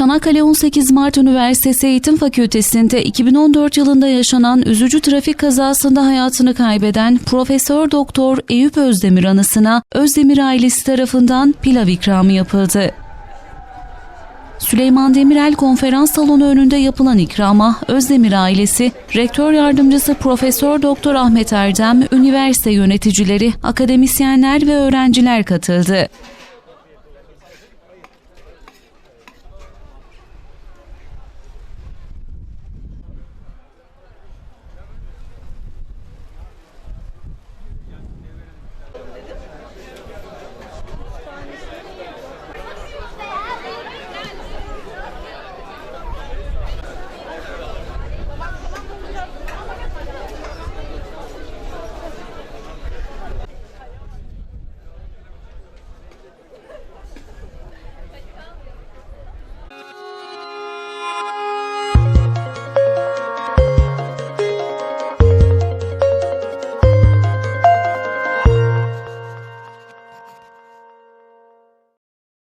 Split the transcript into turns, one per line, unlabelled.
Çanakkale 18 Mart Üniversitesi Eğitim Fakültesi'nde 2014 yılında yaşanan üzücü trafik kazasında hayatını kaybeden Profesör Doktor Eyüp Özdemir anısına Özdemir ailesi tarafından pilav ikramı yapıldı. Süleyman Demirel konferans salonu önünde yapılan ikrama Özdemir ailesi, rektör yardımcısı Profesör Doktor Ahmet Erdem, üniversite yöneticileri, akademisyenler ve öğrenciler katıldı.